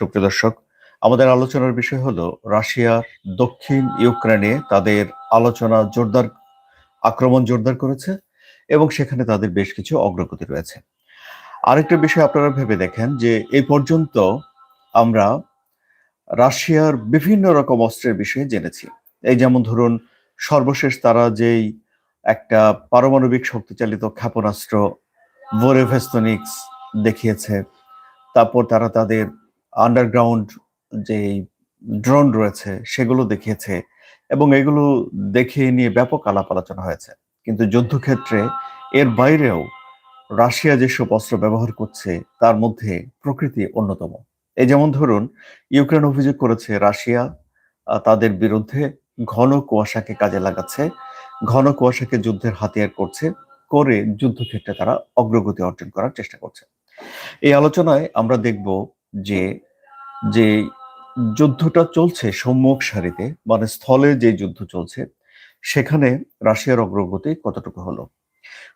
সুপ্রিয় দর্শক, আমাদের আলোচনার বিষয় হলো রাশিয়ার দক্ষিণ ইউক্রেনে তাদের আলোচনা জোরদার, আক্রমণ জোরদার করেছে এবং সেখানে তাদের বেশ কিছু অগ্রগতি রয়েছে। আরেকটা বিষয় আপনারা ভেবে দেখেন যে এই পর্যন্ত আমরা রাশিয়ার বিভিন্ন রকম অস্ত্রের বিষয়ে জেনেছি। এই যেমন ধরুন, সর্বশেষ তারা যেই একটা পারমাণবিক শক্তিচালিত ক্ষেপণাস্ত্র ভোরেভেস্তনিক্স দেখিয়েছে, তারপর তারা তাদের আন্ডারগ্রাউন্ড যে ড্রোন রয়েছে, সেগুলো দেখিয়েছে এবং এগুলো দেখিয়ে নিয়ে ব্যাপক আলাপ আলোচনা হয়েছে। কিন্তু যুদ্ধক্ষেত্রে এর বাইরেও রাশিয়া যেসব অস্ত্র ব্যবহার করছে, তার মধ্যে প্রকৃতি অন্যতম। এই যেমন ধরুন, ইউক্রেন অভিযোগ করেছে রাশিয়া তাদের বিরুদ্ধে ঘন কুয়াশাকে কাজে লাগাচ্ছে, ঘন কুয়াশাকে যুদ্ধের হাতিয়ার করছে, করে যুদ্ধক্ষেত্রে তারা অগ্রগতি অর্জন করার চেষ্টা করছে। এই আলোচনায় আমরা দেখব যে যে যুদ্ধটা চলছে সম্মুখ সারিতে মানে স্থলে যে যুদ্ধ চলছে, সেখানে রাশিয়ার অগ্রগতি কতটুকু হলো?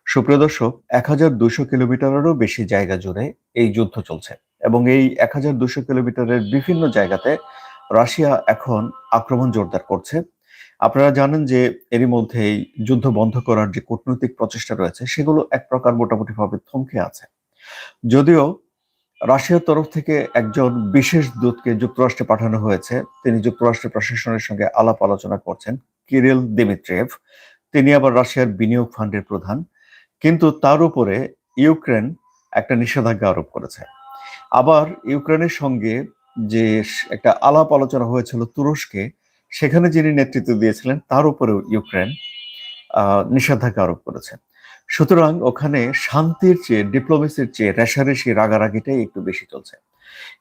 সুপ্রিয় দর্শক, এক হাজার দুশো কিলোমিটারেরও বেশি জায়গা জুড়ে এই যুদ্ধ চলছে এবং এই এক হাজার দুশো কিলোমিটারের বিভিন্ন জায়গাতে রাশিয়া এখন আক্রমণ জোরদার করছে। আপনারা জানেন যে এরই মধ্যে এই যুদ্ধ বন্ধ করার যে কূটনৈতিক প্রচেষ্টা রয়েছে, সেগুলো এক প্রকার মোটামুটি ভাবে থমকে আছে। যদিও রাশিয়ার তরফ থেকে একজন বিশেষ দূতকে যুক্তরাষ্ট্রে পাঠানো হয়েছে। তিনি যুক্তরাষ্ট্রের প্রশাসনের সঙ্গে আলাপ আলোচনা করছেন কিরিল দিমিত্রেভ তিনি আবার রাশিয়ার বিনিয়োগ ফান্ডের প্রধান। কিন্তু তার উপরে ইউক্রেন একটা নিষেধাজ্ঞা আরোপ করেছে। আবার ইউক্রেনের সঙ্গে যে একটা আলাপ আলোচনা হয়েছিল তুরস্কে, সেখানে যিনি নেতৃত্ব দিয়েছিলেন, তার উপরেও ইউক্রেন নিষেধাজ্ঞা আরোপ করেছে। সুতরাং ওখানে শান্তির চেয়ে ডিপ্লোমেসির চেয়ে, রেশারেশি রাগারাগিটাই একটু বেশি চলছে।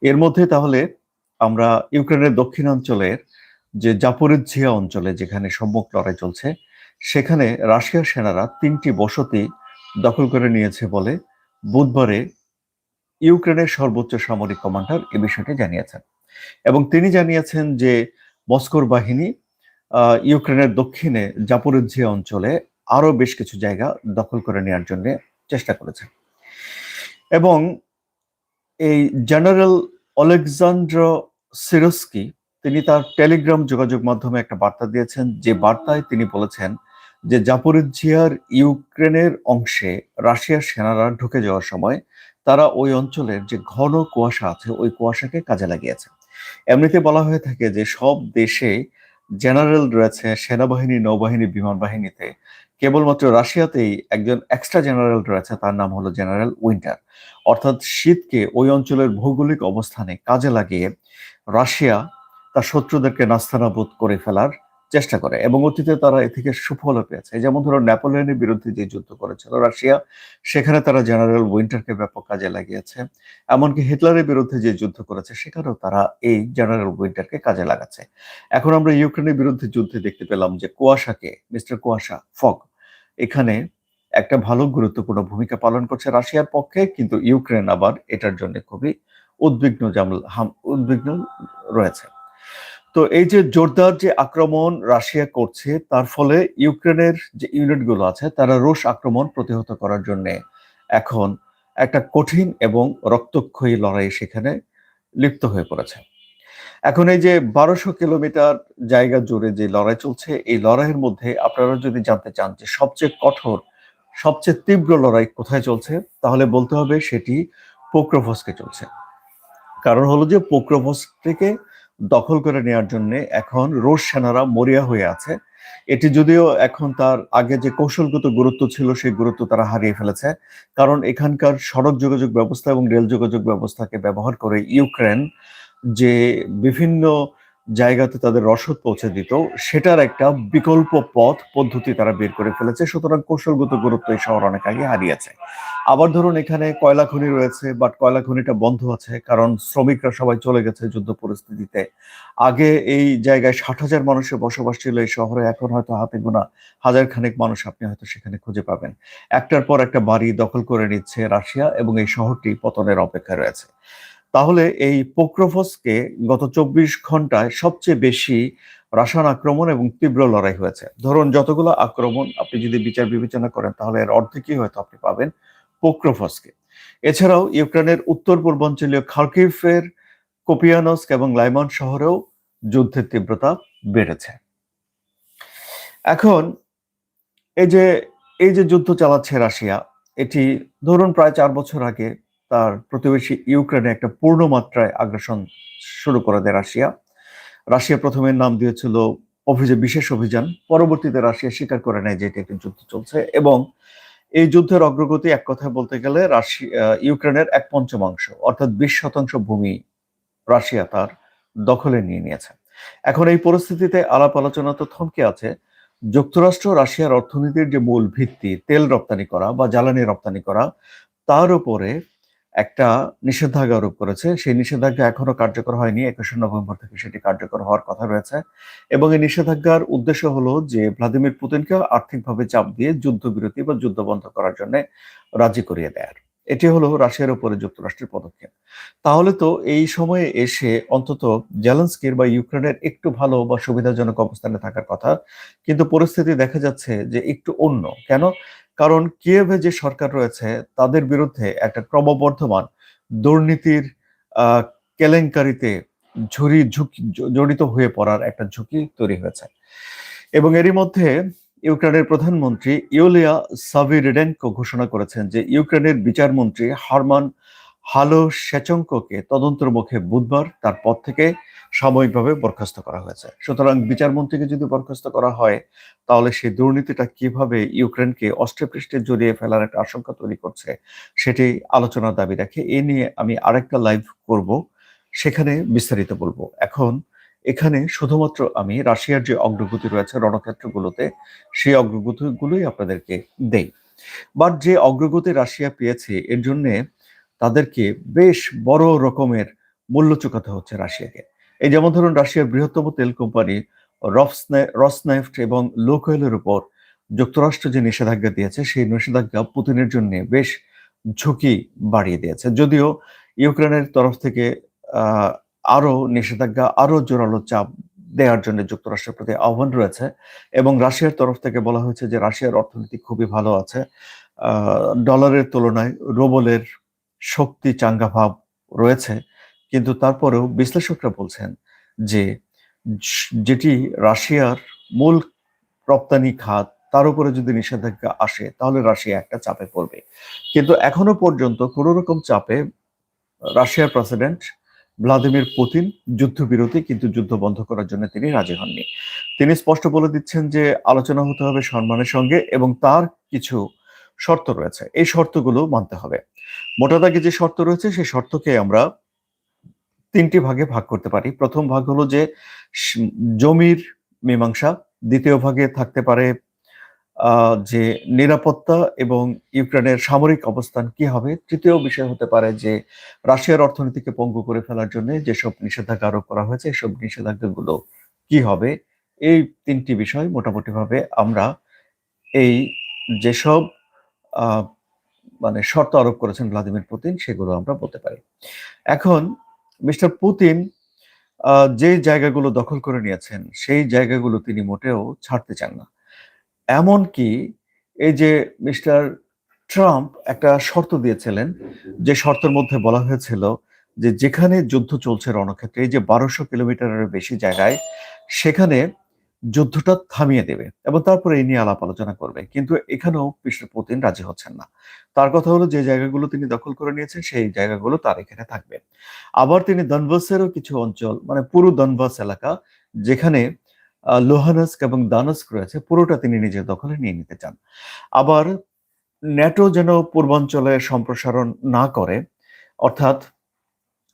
এর মধ্যে তাহলে আমরা ইউক্রেনের দক্ষিণাঞ্চলের যে জাপরিজিয়া অঞ্চলে যেখানে সম্মুখ লড়াই চলছে, সেখানে রাশিয়ার সেনারা তিনটি বসতি দখল করে নিয়েছে বলে বুধবারে ইউক্রেনের সর্বোচ্চ সামরিক কমান্ডার এ বিষয়টি জানিয়েছেন। এবং তিনি জানিয়েছেন যে মস্কোর বাহিনী ইউক্রেনের দক্ষিণে জাপরিজিয়া অঞ্চলে আরও বেশ কিছু জায়গা দখল করে নেওয়ার জন্য চেষ্টা করেছে। এবং এই জেনারেল অলেকজান্ড্র সিরস্কি, তিনি তার টেলিগ্রাম যোগাযোগ মাধ্যমে একটা বার্তা দিয়েছেন। যে বার্তায় তিনি বলেছেন যে জাপরিজিয়ার ইউক্রেনের অংশে রাশিয়ার সেনারা ঢুকে যাওয়ার সময় তারা ওই অঞ্চলের যে ঘন কুয়াশা আছে, ওই কুয়াশাকে কাজে লাগিয়েছে। এমনিতে বলা হয়ে থাকে যে সব দেশে জেনারেল রয়েছে সেনাবাহিনী, নৌবাহিনী বিমান বাহিনীতে কেবলমাত্র রাশিয়াতেই একজন এক্সট্রা জেনারেল রয়েছে, তার নাম হলো জেনারেল উইন্টার অর্থাৎ শীতকে ওই অঞ্চলের ভৌগোলিক অবস্থানে কাজে লাগিয়ে রাশিয়া তার শত্রুদেরকে নাস্তানাবোধ করে ফেলার চেষ্টা করে এবং অতীতে তারা এ থেকে সুফলও পেয়েছে। যেমন ধরো নেপোলিয়নের বিরুদ্ধে যে যুদ্ধ করেছিল রাশিয়া, সেখানে তারা জেনারেল উইন্টারকে ব্যাপক কাজে লাগিয়েছে। এমনকি হিটলারের বিরুদ্ধে যে যুদ্ধ করেছে, সেখানেও তারা এই জেনারেল উইন্টারকে কাজে লাগাচ্ছে। এখন আমরা ইউক্রেনের বিরুদ্ধে যুদ্ধে দেখতে পেলাম যে কুয়াশাকে, মিস্টার কুয়াশা ফগ এখানে একটা ভালো গুরুত্বপূর্ণ ভূমিকা পালন করছে রাশিয়ার পক্ষে, কিন্তু ইউক্রেন আবার এটার জন্য খুবই উদ্বিগ্ন উদ্বিগ্ন রয়েছে। তো এই যে জোরদার যে আক্রমণ রাশিয়া করছে, তার ফলে ইউক্রেনের যে ইউনিটগুলো আছে, তারা রুশ আক্রমণ প্রতিহত করার জন্য এখন একটা কঠিন এবং রক্তক্ষয়ী লড়াই সেখানে লিপ্ত হয়ে পড়েছে। এখন এই যে বারোশো কিলোমিটার জায়গা জুড়ে যে লড়াই চলছে, এই লড়াইয়ের মধ্যে আপনারা যদি জানতে চান যে সবচেয়ে কঠোর, সবচেয়ে তীব্র লড়াই কোথায় চলছে, তাহলে বলতে হবে সেটি পোক্রোভসকে চলছে। কারণ হলো যে পোক্রোভস থেকে দখল করে নেওয়ার জন্য এখন রুশ সেনারা মরিয়া হয়ে আছে। এটি যদিও এখন তার আগে যে কৌশলগত গুরুত্ব ছিল, সেই গুরুত্ব তারা হারিয়ে ফেলেছে। কারণ এখানকার সড়ক যোগাযোগ ব্যবস্থা এবং রেল যোগাযোগ ব্যবস্থাকে ব্যবহার করে ইউক্রেন যে বিভিন্ন জায়গাতে তাদের রসদ পৌঁছে দিত, সেটার একটা বিকল্প পথ, পদ্ধতি তারা বের করে ফেলেছে। সুতরাং কৌশলগত গুরুত্ব এই শহর অনেক আগে হারিয়েছে। আবার ধরুন এখানে কয়লা খনি রয়েছে বাট কয়লা খনিটা বন্ধ আছে, কারণ শ্রমিকরা সবাই চলে গেছে যুদ্ধ পরিস্থিতিতে। আগে এই জায়গায় ষাট হাজার মানুষের বসবাস ছিল এই শহরে, এখন হয়তো হাতে গোনা হাজার খানেক মানুষ আপনি হয়তো সেখানে খুঁজে পাবেন। একটার পর একটা বাড়ি দখল করে নিচ্ছে রাশিয়া এবং এই শহরটি পতনের অপেক্ষায় রয়েছে। তাহলে এই পোক্রোফসকে গত চব্বিশ ঘন্টায় সবচেয়ে বেশি রাসায়ন আক্রমণ এবং তীব্র লড়াই হয়েছে। ধরুন যতগুলো আক্রমণ আপনি যদি বিচার বিবেচনা করেন, তাহলে এর অর্ধেকই হয়তো আপনি পাবেন পোক্রোফসকে এছাড়াও ইউক্রেনের উত্তর পূর্বাঞ্চলীয় খার্কিফের কোপিয়ানস্ক এবং লাইমন শহরেও যুদ্ধের তীব্রতা বেড়েছে। এখন এই যে এই যে যুদ্ধ চালাচ্ছে রাশিয়া, এটি ধরুন প্রায় চার বছর আগে তার প্রতিবেশী ইউক্রেনে একটা পূর্ণ মাত্রায় আগ্রাসন শুরু করে দেয় রাশিয়া। রাশিয়া প্রথমে নাম দিয়েছিল অভিযান, বিশেষ অভিযান। পরবর্তীতে রাশিয়া স্বীকার করে নেয় যে এটি একটি যুদ্ধ চলছে এবং এই যুদ্ধের অগ্রগতি এক কথায় বলতে গেলে রাশিয়া ইউক্রেনের এক পঞ্চমাংশ অর্থাৎ বিশ শতাংশ ভূমি রাশিয়া তার দখলে নিয়ে নিয়েছে। এখন এই পরিস্থিতিতে আলাপ আলোচনা তো থমকে আছে। যুক্তরাষ্ট্র, রাশিয়ার অর্থনীতির যে মূল ভিত্তি, তেল রপ্তানি করা বা জ্বালানি রপ্তানি করা, তার উপরে একটা নিষেধাজ্ঞা আরোপ করেছে। সেই নিষেধাজ্ঞা এখনও কার্যকর হয়নি। একুশে নভেম্বর থেকে সেটি কার্যকর হওয়ার কথা রয়েছে। এবং এই নিষেধাজ্ঞার উদ্দেশ্য হলো যে, ভ্লাদিমির পুতিনকে আর্থিকভাবে চাপ দিয়ে যুদ্ধবিরতি বা যুদ্ধ বন্ধ করার জন্য রাজি করিয়ে দেয়ার। এটি হলো রাশিয়ার উপরে যুক্তরাষ্ট্রের পদক্ষেপ। তাহলে তো এই সময়ে এসে অন্তত জেলেন্সকির বা ইউক্রেনের একটু ভালো বা সুবিধাজনক অবস্থানে থাকার কথা, কিন্তু পরিস্থিতি দেখা যাচ্ছে যে একটু অন্য। কেন? কারণ কিয়েভে যে সরকার রয়েছে, তাদের বিরুদ্ধে একটা ক্রমবর্ধমান দুর্নীতির কেলেঙ্কারিতে ঝুরি ঝুঁকি জড়িত হয়ে পড়ার একটা ঝুঁকি তৈরি হয়েছে। এবং এরই মধ্যে ইউক্রেনের প্রধানমন্ত্রী ইউলিয়া সাভিরেডেনকো ঘোষণা করেছেন যে ইউক্রেনের বিচারমন্ত্রী হারমান হালো সেচঙ্ককে তদন্তের মুখে বুধবার তার পদ থেকে সাময়িকভাবে বরখাস্ত করা হয়েছে। সুতরাং বিচারমন্ত্রীকে যদি বরখাস্ত করা হয়, তাহলে সেই দুর্নীতিটা কীভাবে ইউক্রেনকে অস্ত্রপৃষ্ঠে জড়িয়ে ফেলার একটা আশঙ্কা তৈরি করছে, সেটি আলোচনার দাবি রাখে এ নিয়ে আমি আরেকটা লাইভ করব। সেখানে বিস্তারিত বলব। এখন এখানে শুধুমাত্র আমি রাশিয়ার যে অগ্রগতি রয়েছে রণক্ষেত্রগুলোতে, সেই অগ্রগতিগুলোই আপনাদেরকে দেই। বাট যে অগ্রগতি রাশিয়া পেয়েছে, এর জন্যে তাদেরকে বেশ বড় রকমের মূল্য চুকাতে হচ্ছে রাশিয়াকে। এই যেমন ধরুন রাশিয়ার বৃহত্তম তেল কোম্পানি রসনাইফট এবং লোকয়েলের উপর যুক্তরাষ্ট্র যে নিষেধাজ্ঞা দিয়েছে, সেই নিষেধাজ্ঞা পুতিনের জন্য বেশ ঝুঁকি বাড়িয়ে দিয়েছে। যদিও ইউক্রেনের তরফ থেকে আরও নিষেধাজ্ঞা আরও জোরালো চাপ দেওয়ার জন্য যুক্তরাষ্ট্রের প্রতি আহ্বান রয়েছে এবং রাশিয়ার তরফ থেকে বলা হয়েছে যে রাশিয়ার অর্থনীতি খুবই ভালো আছে। ডলারের তুলনায় রোবলের শক্তি চাঙ্গা ভাব রয়েছে। কিন্তু তারপরেও বিশ্লেষকরা বলছেন যে যেটি রাশিয়ার মূল রপ্তানি খাত, তার উপরে যদি নিষেধাজ্ঞা আসে, তাহলে রাশিয়া একটা চাপে পড়বে। কিন্তু এখনও পর্যন্ত কোনো রকম চাপে রাশিয়ার প্রেসিডেন্ট ভ্লাদিমির পুতিন যুদ্ধবিরতি কিন্তু যুদ্ধ বন্ধ করার জন্য তিনি রাজি হননি। তিনি স্পষ্ট বলে দিচ্ছেন যে আলোচনা হতে হবে সম্মানের সঙ্গে এবং তার কিছু শর্ত রয়েছে। এই শর্তগুলো মানতে হবে। মোটা দাগে যে শর্ত রয়েছে, সেই শর্তকে আমরা তিনটি ভাগে ভাগ করতে পারি। প্রথম ভাগ হলো যে জমির মীমাংসা। দ্বিতীয় ভাগে থাকতে পারে যে নিরাপত্তা এবং ইউক্রেনের সামরিক অবস্থান কি হবে। তৃতীয় বিষয় হতে পারে যে, রাশিয়ার অর্থনীতিকে পঙ্গু করে ফেলার জন্য যেসব নিষেধাজ্ঞা আরোপ করা হয়েছে, এসব নিষেধাজ্ঞাগুলো কি হবে? এই তিনটি বিষয় মোটামুটিভাবে আমরা এই যেসব মানে শর্ত আরোপ করেছেন ভ্লাদিমির পুতিন, সেগুলো আমরা বলতে পারি। এখন মিস্টার পুতিন যে জায়গাগুলো দখল করে নিয়েছেন, সেই জায়গাগুলো তিনি মোটেও ছাড়তে চান না। এমনকি এই যে মিস্টার ট্রাম্প একটা শর্ত দিয়েছিলেন, যে শর্তের মধ্যে বলা হয়েছিল যে যেখানে যুদ্ধ চলছে রণক্ষেত্রে, এই যে বারোশো কিলোমিটারের বেশি জায়গায়, সেখানে যুদ্ধটা থামিয়ে দেবে এবং তারপরে এই নিয়ে আলাপ আলোচনা করবে। কিন্তু এখানেও মিস্টার পুতিন রাজি হচ্ছেন না। তার কথা হলো যে জায়গাগুলো তিনি দখল করে নিয়েছেন, সেই জায়গাগুলো তার এখানে থাকবে। আবার তিনি দনবাসেরও কিছু অঞ্চল মানে পুরো দনবাস এলাকা, যেখানে লোহানস্ক এবং দানস্ক রয়েছে, পুরোটা তিনি নিজের দখলে নিয়ে নিতে চান। আবার ন্যাটো যেন পূর্বাঞ্চলে সম্প্রসারণ না করে, অর্থাৎ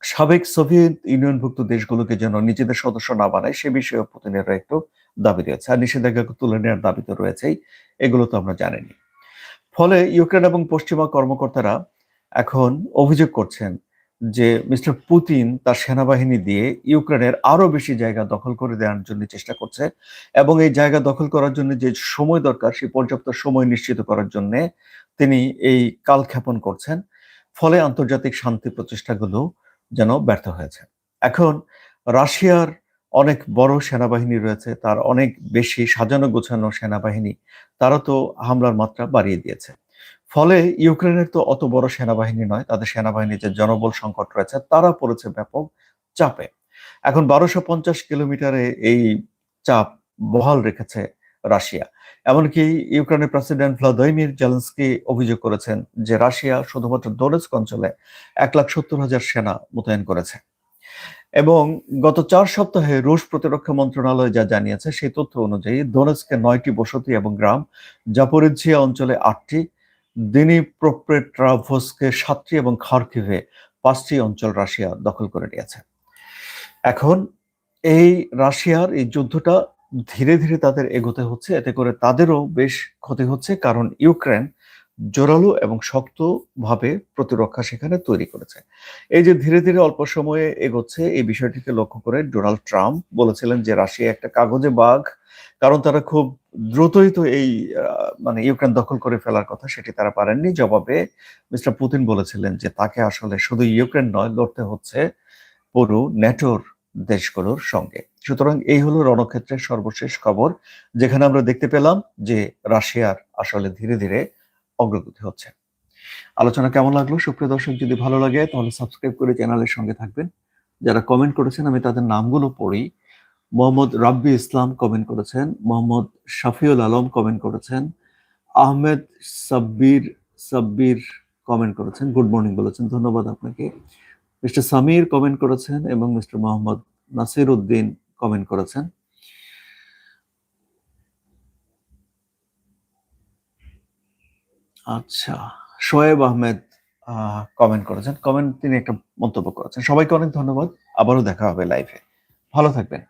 সাবেক সোভিয়েত ইউনিয়নভুক্ত দেশগুলোকে যেন নিজেদের সদস্য না বানায়, সে বিষয়ে পুতিনের একটু দাবি রয়েছে। আর নিষেধাজ্ঞা তুলে নেওয়ার দাবি তো রয়েছেই, এগুলো তো আমরা জানিনি। ফলে ইউক্রেন এবং পশ্চিমা কর্মকর্তারা এখন অভিযোগ করছেন যে মিস্টার পুতিন তার সেনাবাহিনী দিয়ে ইউক্রেনের আরও বেশি জায়গা দখল করে দেওয়ার জন্য চেষ্টা করছে এবং এই জায়গা দখল করার জন্য যে সময় দরকার সেই পর্যাপ্ত সময় নিশ্চিত করার জন্য তিনি এই কালক্ষেপণ করছেন। ফলে আন্তর্জাতিক শান্তি প্রচেষ্টাগুলো যেন ব্যর্থ হয়েছে। এখন রাশিয়ার অনেক বড় সেনাবাহিনী রয়েছে, তার অনেক বেশি সাজানো গোছানো সেনাবাহিনী তারা তো হামলার মাত্রা বাড়িয়ে দিয়েছে। ফলে ইউক্রেনের তো অত বড় সেনাবাহিনী নয়, তাদের সেনাবাহিনীর যে জনবল সংকট রয়েছে, তারা পড়েছে ব্যাপক চাপে। এখন বারোশো পঞ্চাশ কিলোমিটারে এই চাপ বহাল রেখেছে রাশিয়া। এমনকি ইউক্রেনের প্রেসিডেন্ট ভ্লাদিমির জেলেন্সকি অভিযোগ করেছেন যে রাশিয়া শুধুমাত্র ডোনেস্ক অঞ্চলে এক লাখ সত্তর হাজার সেনা মোতায়েন করেছে। এবং গত চার সপ্তাহে রুশ প্রতিরক্ষা মন্ত্রণালয় যা জানিয়েছে, সেই তথ্য অনুযায়ী দোনেস্কে নয়টি বসতি এবং গ্রাম জাপোরিজিয়া অঞ্চলে আটটি দিনী প্রোপ্রেট্রাভোসকে সাতটি এবং খার্কিভে পাঁচটি অঞ্চল রাশিয়া দখল করে নিয়েছে। এখন এই রাশিয়ার এই যুদ্ধটা ধীরে ধীরে তাদের এগোতে হচ্ছে। এতে করে তাদেরও বেশ ক্ষতি হচ্ছে কারণ ইউক্রেন জোরালো এবং শক্তভাবে প্রতিরক্ষা সেখানে তৈরি করেছে। এই যে ধীরে ধীরে অল্প সময়ে এগোচ্ছে, এই বিষয়টিকে লক্ষ্য করে ডোনাল্ড ট্রাম্প বলেছিলেন যে রাশিয়া একটা কাগজে বাঘ, কারণ তারা খুব দ্রুতই তো এই মানে ইউক্রেন দখল করে ফেলার কথা সেটি তারা পারেননি। জবাবে মিস্টার পুতিন বলেছিলেন যে তাকে আসলে শুধু ইউক্রেন নয়, লড়তে হচ্ছে পুরো ন্যাটোর দেশগুলোর সঙ্গে। সুতরাং এই হলো রণক্ষেত্রের সর্বশেষ খবর, যেখানে আমরা দেখতে পেলাম যে রাশিয়ার আসলে ধীরে ধীরে অগ্রগতি হচ্ছে। আলোচনা কেমন লাগল? সুপ্রিয় দর্শক, যদি ভালো লাগে, তাহলে সাবস্ক্রাইব করে চ্যানেলের সঙ্গে থাকবেন। যারা কমেন্ট করেছেন, আমি তাদের নামগুলো পড়ি। মোহাম্মদ রাব্বি ইসলাম কমেন্ট করেছেন, মোহাম্মদ শাফিউল আলম কমেন্ট করেছেন, আহমেদ সাব্বির সাব্বির কমেন্ট করেছেন, গুড মর্নিং বলেছেন, ধন্যবাদ আপনাকে। মিস্টার সামির কমেন্ট করেছেন এবং মিস্টার মোহাম্মদ নাসির উদ্দিন কমেন্ট করেছেন। আচ্ছা শোয়েব আহমেদ কমেন্ট করেছেন। কমেন্ট তিনি একটা মন্তব্য করেছেন। সবাইকে অনেক ধন্যবাদ। আবারও দেখা হবে লাইভে ভালো থাকবেন।